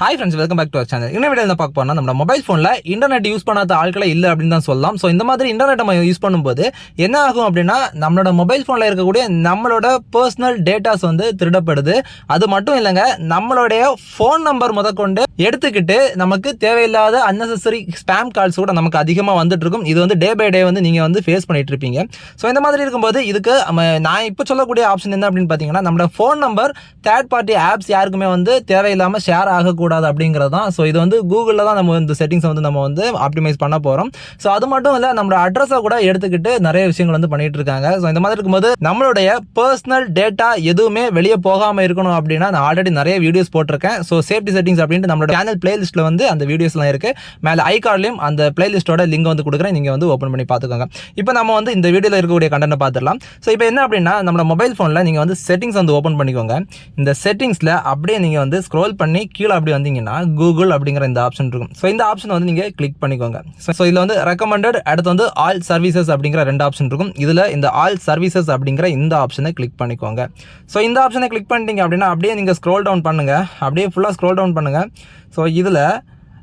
Hi friends welcome back to our channel இன்னும் video பார்க்க போனால் நம்ம மொபைல் ஃபோனில் இன்டர்நெட் யூஸ் பண்ணாத ஆட்களே இல்லை அப்படின்னு தான் சொல்லலாம். ஸோ இந்த மாதிரி இன்டர்நெட் நம்ம யூஸ் பண்ணும்போது என்ன ஆகும் அப்படின்னா நம்மளோட மொபைல் ஃபோனில் இருக்கக்கூடிய நம்மளோட பர்சனல் டேட்டாஸ் வந்து திருடப்படுது. அது மட்டும் இல்லைங்க நம்மளுடைய ஃபோன் நம்பர் முதற்கொண்டு எடுத்துக்கிட்டு நமக்கு தேவையில்லாத அன்னெசரி ஸ்பேம் கால்ஸ் கூட நமக்கு அதிகமாக வந்துட்டு இருக்கும் இது வந்து டே பை டே வந்து நீங்கள் வந்து ஃபேஸ் பண்ணிட்டு இருப்பீங்க. ஸோ இந்த மாதிரி இருக்கும்போது இதுக்கு நம்ம நான் இப்போ சொல்லக்கூடிய ஆப்ஷன் என்ன அப்படின்னு பார்த்தீங்கன்னா நம்மளோட phone number third party apps யாருக்குமே வந்து தேவையில்லாமல் ஷேர் ஆகக்கூடாது அப்படிங்கிறது தான். ஸோ இது வந்து கூகுளில் தான் நம்ம இந்த செட்டிங்ஸை வந்து நம்ம வந்து ஆப்டிமைஸ் பண்ண போகிறோம் ஸோ அது மட்டும் இல்லை நம்மளோட அட்ரஸை கூட எடுத்துக்கிட்டு நிறைய விஷயங்கள் வந்து பண்ணிட்டு இருக்காங்க. ஸோ இந்த மாதிரி இருக்கும்போது நம்மளுடைய பர்சனல் டேட்டா எதுவுமே வெளியே போகாமல் இருக்கணும் அப்படின்னா நான் ஆல்ரெடி நிறைய வீடியோஸ் போட்டிருக்கேன். ஸோ சேஃப்டி செட்டிங்ஸ் அப்படின்ட்டு நம்மளோட சேனல் பிளேலிஸ்ட்டில் வந்து அந்த வீடியோஸ்லாம் இருக்குது மேலே ஐ அந்த பிளேலிஸ்ட்டோட லிங்க் வந்து கொடுக்குறேன். நீங்கள் வந்து ஓப்பன் பண்ணி பார்த்துக்கோங்க. இப்போ நம்ம வந்து இந்த வீடியோவில் இருக்கக்கூடிய கண்டென்ட் பார்த்துடலாம். ஸோ இப்போ என்ன அப்படின்னா நம்மளோட மொபைல் ஃபோனில் நீங்கள் வந்து செட்டிங்ஸ் வந்து ஓப்பன் பண்ணிக்கோங்க. இந்த செட்டிங்ஸில் அப்படியே நீங்கள் வந்து ஸ்க்ரோல் பண்ணி கீழே அப்படி வந்தீங்கன்னா கூகுள் அப்படிங்கிற இந்த ஆப்ஷன் இருக்கும். ஸோ இந்த ஆப்ஷன் வந்து நீங்கள் கிளிக் பண்ணிக்கோங்க. ஸோ இதில் வந்து ரெக்கமெண்டட் அடுத்து வந்து ஆல் சர்வீசஸ் அப்படிங்கிற ரெண்டு ஆப்ஷன் இருக்கும். இதில் இந்த ஆல் சர்வீசஸ் அப்படிங்கிற இந்த ஆப்ஷனை கிளிக் பண்ணிக்கோங்க. ஸோ இந்த ஆப்ஷனை கிளிக் பண்ணிட்டீங்க அப்படின்னா அப்படியே நீங்கள் ஸ்க்ரோல் டவுன் பண்ணுங்கள் அப்படியே ஃபுல்லாக ஸ்க்ரோல் டவுன் பண்ணுங்கள் ஸோ இதில்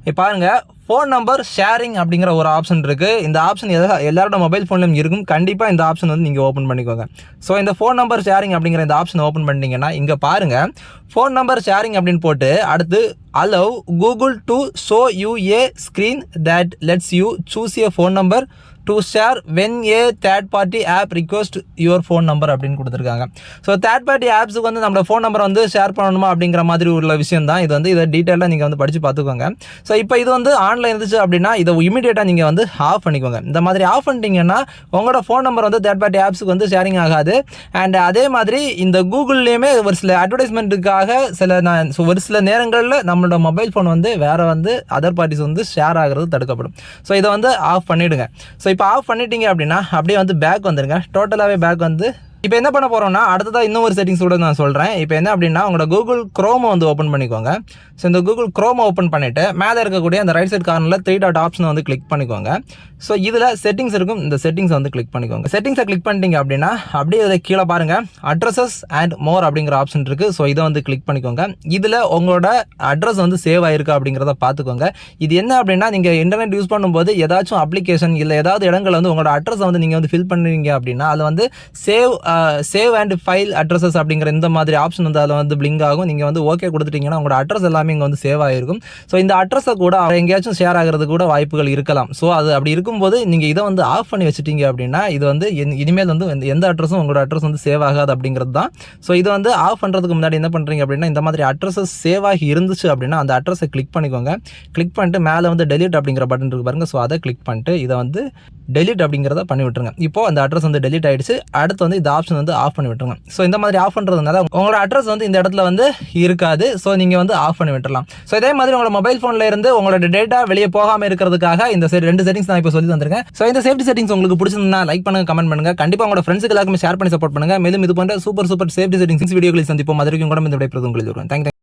இப்போ பாருங்கள் ஃபோன் நம்பர் ஷேரிங் அப்படிங்கிற ஒரு ஆப்ஷன் இருக்குது இந்த ஆப்ஷன் எதா எல்லாரோட மொபைல் ஃபோன்லையும் இருக்கும். கண்டிப்பாக இந்த ஆப்ஷன் வந்து நீங்கள் ஓப்பன் பண்ணிக்கோங்க. ஸோ இந்த ஃபோன் நம்பர் ஷேரிங் அப்படிங்கிற இந்த ஆப்ஷன் ஓப்பன் பண்ணிட்டீங்கன்னா இங்கே பாருங்கள் ஃபோன் நம்பர் ஷேரிங் அப்படின்னு போட்டு அடுத்து allow Google to show you a screen that lets you choose a phone number to share when a third party app request your phone number அப்படின்னு கொடுத்துருக்காங்க. ஸோ தேர்ட் பார்ட்டி ஆப்ஸுக்கு வந்து நம்மளோட phone number வந்து share பண்ணணுமா அப்படிங்கிற மாதிரி உள்ள விஷயம் தான் இது வந்து இதை டீட்டெயிலாக நீங்கள் வந்து படித்து பார்த்துக்கோங்க. ஸோ இப்போ இது வந்து ஆன்லைன் இருந்துச்சு அப்படின்னா இதை இமீடியட்டாக நீங்கள் வந்து ஆஃப் பண்ணிக்கோங்க. இந்த மாதிரி ஆஃப் பண்ணிட்டீங்கன்னா உங்களோட ஃபோன் நம்பர் வந்து தேர்ட் பார்ட்டி ஆப்ஸுக்கு வந்து ஷேரிங் ஆகாது. அண்ட் அதே மாதிரி இந்த கூகுள்லேயுமே ஒரு சில அட்வர்டைஸ்மெண்ட்டுக்காக சில நான் ஒரு சில நேரங்களில் நம்மளோட மொபைல் ஃபோன் வந்து வேறு வந்து அதர் பார்ட்டிஸ் வந்து ஷேர் ஆகிறது தடுக்கப்படும். ஸோ இதை வந்து ஆஃப் பண்ணிவிடுங்க ஸோ இப்போ ஆஃப் பண்ணிட்டீங்க அப்படின்னா அப்படியே வந்து பேக் வந்துருங்க. டோட்டலாகவே பேக் வந்து இப்போ என்ன பண்ண போகிறோம்னா அடுத்ததாக இன்னும் ஒரு செட்டிங்ஸ் கூட நான் சொல்கிறேன் இப்போ என்ன அப்படின்னா உங்களோட கூகுள் க்ரோமை வந்து ஓப்பன் பண்ணிக்கோங்க. ஸோ இந்த கூகுள் க்ரோமை ஓப்பன் பண்ணிவிட்டு மேலே இருக்கக்கூடிய அந்த ரைட் சைட் கார்னரில் த்ரீ டாட் ஆப்ஷனை வந்து கிளிக் பண்ணிக்கோங்க. ஸோ இதில் செட்டிங்ஸ் இருக்கும். இந்த செட்டிங்ஸ் வந்து கிளிக் பண்ணிக்கோங்க. செட்டிங்ஸை கிளிக் பண்ணிட்டீங்க அப்படின்னா அப்படியே இதை கீழே பாருங்கள் அட்ரஸஸ் அண்ட் மோர் அப்படிங்கிற ஆப்ஷன் இருக்குது ஸோ இதை வந்து கிளிக் பண்ணிக்கோங்க. இதில் உங்களோட அட்ரஸ் வந்து சேவ் ஆயிருக்கு அப்படிங்கிறத பார்த்துக்கோங்க. இது என்ன அப்படின்னா நீங்கள் இன்டர்நெட் யூஸ் பண்ணும்போது ஏதாச்சும் அப்ளிகேஷன் இல்லை ஏதாவது இடங்களில் வந்து உங்களோட அட்ரஸை வந்து நீங்கள் வந்து ஃபில் பண்ணுவீங்க அப்படின்னா அது வந்து save save and fill addresses அப்படிங்கிற இந்த மாதிரி ஆப்ஷன் வந்து அதில் வந்து பிளிங்க் ஆகும். நீங்கள் வந்து ஓகே கொடுத்துட்டீங்கன்னா உங்களோட அட்ரஸ் எல்லாமே இங்கே வந்து சேவ் ஆகிருக்கும் ஸோ இந்த அட்ரஸை கூட எங்கேயாச்சும் ஷேர் ஆகிறது கூட வாய்ப்புகள் இருக்கலாம். ஸோ அது அப்படி இருக்கும்போது நீங்கள் இதை வந்து ஆஃப் பண்ணி வச்சுட்டீங்க அப்படின்னா இது வந்து இனிமேல் வந்து எந்த- அட்ரஸும் உங்களோட அட்ரஸ் வந்து சேவ் ஆகாது அப்படிங்கிறது தான். ஸோ இது வந்து ஆஃப் பண்ணுறதுக்கு முன்னாடி என்ன பண்ணுறீங்க அப்படின்னா இந்த மாதிரி அட்ரஸஸ் சேவ் ஆகி இருந்துச்சு அப்படின்னா அந்த அட்ரஸை கிளிக் பண்ணிக்கோங்க. கிளிக் பண்ணிட்டு மேலே வந்து டெலிட் அப்படிங்கிற பட்டன் இருக்கு பாருங்க. ஸோ அதை கிளிக் பண்ணிட்டு இதை வந்து டெலிட் அப்படிங்கிறத பண்ணி விட்டுருங்க. இப்போ அந்த அட்ரஸ் வந்து டெலிட் ஆகிடுச்சு அடுத்து வந்து இந்த ஆப்ஷன் வந்து ஆஃப் பண்ணி விட்டுருங்க. ஸோ இந்த மாதிரி ஆஃப் பண்ணுறதுனால உங்களோட அட்ரஸ் வந்து இந்த இடத்துல வந்து இருக்காது. ஸோ நீங்கள் வந்து ஆஃப் பண்ணி விட்டுலாம் ஸோ இதே மாதிரி உங்களோட மொபைல் ஃபோனில் இருந்து உங்களோட டேட்டா வெளியே போகாமல் இருக்கிறதுக்காக இந்த சைடு ரெண்டு செட்டிங்ஸ் நான் இப்போ சொல்லி தந்திருக்கேன். ஸோ இந்த சேஃப்டி செட்டிங்ஸ் உங்களுக்கு பிடிச்சிருந்தா லைக் பண்ணுங்க கமெண்ட் பண்ணுங்க. கண்டிப்பாக உங்களோட ஃப்ரெண்ட்ஸுக்கு எல்லாருமே ஷேர் பண்ணி சப்போர்ட் பண்ணுங்க. மேலும் இது போன்ற சூப்பர் சூப்பர் சேஃப்டி செட்டிங்ஸ் வீடியோக்களை சந்திப்போம். அதற்கும் கூட இந்த விடைபெறுவது உங்களுக்கு தேங்க்